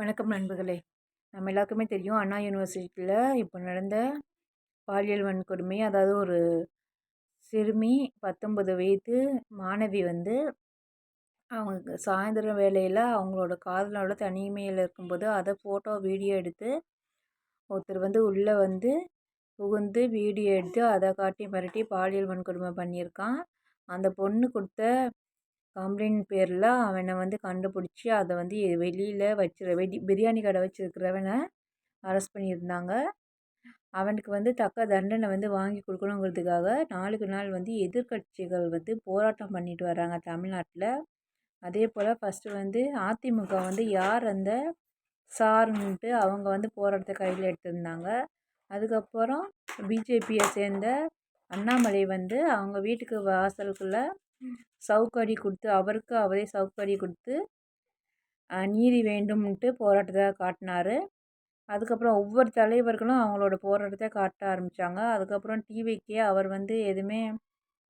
வணக்கம் நண்பர்களே. நம்ம எல்லாருக்குமே தெரியும் அண்ணா யூனிவர்சிட்டியில் இப்போ நடந்த பாலியல் வன்கொடுமை அதாவது ஒரு சிறுமி பத்தொன்பது வயது மாணவி வந்து அவங்க சாயந்தரம் வேலையில் அவங்களோட காதலோட தனிமையில் இருக்கும்போது அதை ஃபோட்டோ வீடியோ எடுத்து ஒருத்தர் வந்து உள்ளே வந்து புகுந்து வீடியோ எடுத்து அதை காட்டி மிரட்டி பாலியல் வன்கொடுமை பண்ணியிருக்கான். அந்த பொண்ணு கொடுத்த கம்ப்ளைண்ட் பேரில் அவனை வந்து கண்டுபிடிச்சி அதை வந்து வெளியில் வச்சிரு வெடி பிரியாணி கடை வச்சிருக்கிறவனை அரெஸ்ட் பண்ணியிருந்தாங்க. அவனுக்கு வந்து தக்க தண்டனை வந்து வாங்கி கொடுக்கணுங்கிறதுக்காக நாளுக்கு நாள் வந்து எதிர்கட்சிகள் வந்து போராட்டம் பண்ணிட்டு வராங்க தமிழ்நாட்டில். அதே போல் ஃபஸ்ட்டு வந்து அதிமுக வந்து யார் அந்த சாருன்ட்டு அவங்க வந்து போராட்டத்தை கையில் எடுத்திருந்தாங்க. அதுக்கப்புறம் பிஜேபியை சேர்ந்த அண்ணாமலை வந்து அவங்க வீட்டுக்கு வாசலுக்குள்ளே சவுக்கடி கொடுத்து அவருக்கு அவரே சவுக்கடி கொடுத்து நீதி வேண்டும்ன்ட்டு போராட்டத்தை காட்டினாரு. அதுக்கப்புறம் ஒவ்வொரு தலைவர்களும் அவங்களோட போராட்டத்தை காட்ட ஆரம்பித்தாங்க அதுக்கப்புறம் டிவிக்கே அவர் வந்து எதுவுமே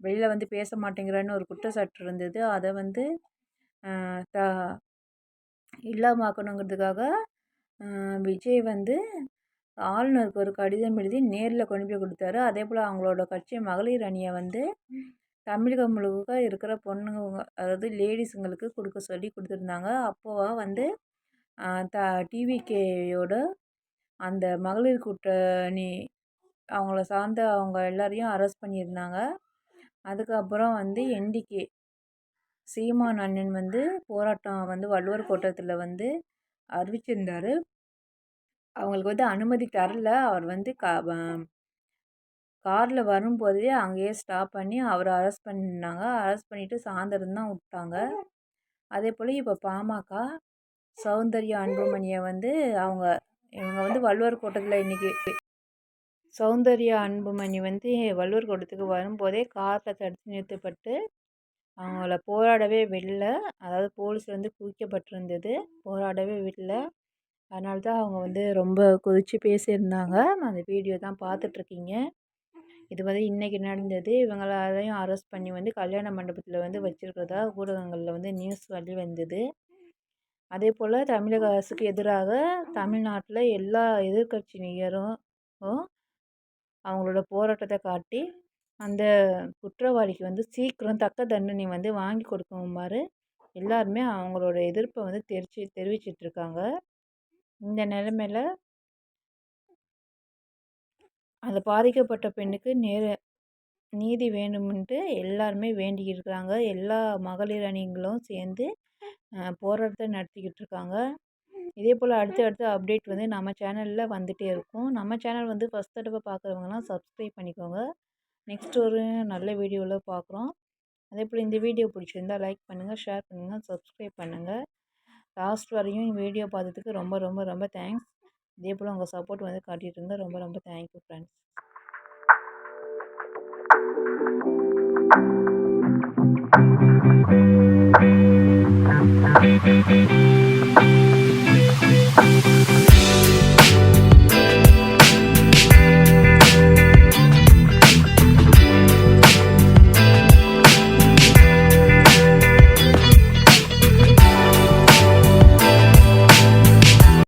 வெளியில் வந்து பேச மாட்டேங்கிறான்னு ஒரு குற்றச்சாட்டு இருந்தது. அதை வந்து த இல்லாமாக்கணுங்கிறதுக்காக விஜய் வந்து ஆளுநருக்கு ஒரு கடிதம் எழுதி நேரில் கொண்டு போய் கொடுத்தாரு. அதே போல் அவங்களோட கட்சி மகளிர் அணியை வந்து தமிழகம் முழுக்க இருக்கிற பொண்ணுங்க அதாவது லேடிஸுங்களுக்கு கொடுக்க சொல்லி கொடுத்துருந்தாங்க. அப்போவா வந்து த டிவிகேயோட அந்த மகளிர் கூட்டணி அவங்கள சார்ந்த அவங்க எல்லாரையும் அரெஸ்ட் பண்ணியிருந்தாங்க. அதுக்கப்புறம் வந்து என்டிகே சீமான் அண்ணன் வந்து போராட்டம் வந்து வள்ளுவர் கோட்டத்தில் வந்து அறிவிச்சிருந்தார். அவங்களுக்கு வந்து அனுமதி தரல. அவர் வந்து க காரில் வரும்போதே அங்கேயே ஸ்டாப் பண்ணி அவரை அரெஸ்ட் பண்ணினாங்க அரெஸ்ட் பண்ணிவிட்டு சாயந்தரம் தான் விட்டாங்க. அதே போல் இப்போ பாமக சௌந்தர்யா அன்புமணியை வந்து அவங்க இவங்க வந்து வள்ளுவர் கோட்டத்தில் இன்றைக்கி சௌந்தர்யா அன்புமணி வந்து வள்ளுவர் கோட்டத்துக்கு வரும்போதே காரில் தடுத்து நிறுத்தப்பட்டு அவங்கள போராடவே விடல. அதாவது போலீஸ் வந்து குவிக்கப்பட்டிருந்தது. போராடவே விடல. அதனால தான் அவங்க வந்து ரொம்ப குதித்து பேசியிருந்தாங்க. அந்த வீடியோ தான் பார்த்துட்ருக்கீங்க இது வந்து இன்றைக்கி நடந்தது. இவங்களாலையும் அரெஸ்ட் பண்ணி வந்து கல்யாண மண்டபத்தில் வந்து வச்சுருக்கிறதா ஊடகங்களில் வந்து நியூஸ் வெளி வந்தது. அதே போல் தமிழக அரசுக்கு எதிராக தமிழ்நாட்டில் எல்லா எதிர்கட்சியினரும் அவங்களோட போராட்டத்தை காட்டி அந்த குற்றவாளிக்கு வந்து சீக்கிரம் தக்க தண்டனை வந்து வாங்கி கொடுக்குமாறு எல்லாருமே அவங்களோட எதிர்ப்பை வந்து தெரிச்சு தெரிவிச்சிட்ருக்காங்க இந்த நிலமையில அந்த பாதிக்கப்பட்ட பெண்ணுக்கு நேர நீதி வேணும்ன்ட்டு எல்லாருமே வேண்டிக்கிட்டு எல்லா மகளிர் அணிகளும் சேர்ந்து போராட்டத்தை நடத்திக்கிட்டு இருக்காங்க. இதே போல் அடுத்து அடுத்து அப்டேட் வந்து நம்ம சேனலில் வந்துகிட்டே இருக்கும். நம்ம சேனல் வந்து ஃபஸ்ட் தடவை பார்க்குறவங்கலாம் சப்ஸ்கிரைப் பண்ணிக்கோங்க. நெக்ஸ்ட் ஒரு நல்ல வீடியோவில் பார்க்குறோம் அதே போல் இந்த வீடியோ பிடிச்சிருந்தா லைக் பண்ணுங்கள் ஷேர் பண்ணுங்கள் சப்ஸ்கிரைப் பண்ணுங்கள் லாஸ்ட் வரையும் வீடியோ பார்த்ததுக்கு ரொம்ப ரொம்ப ரொம்ப தேங்க்ஸ் இதே போல் உங்கள் சப்போர்ட் வந்து காட்டிகிட்டு இருந்தால் ரொம்ப ரொம்ப தேங்க்யூ ஃப்ரெண்ட்ஸ்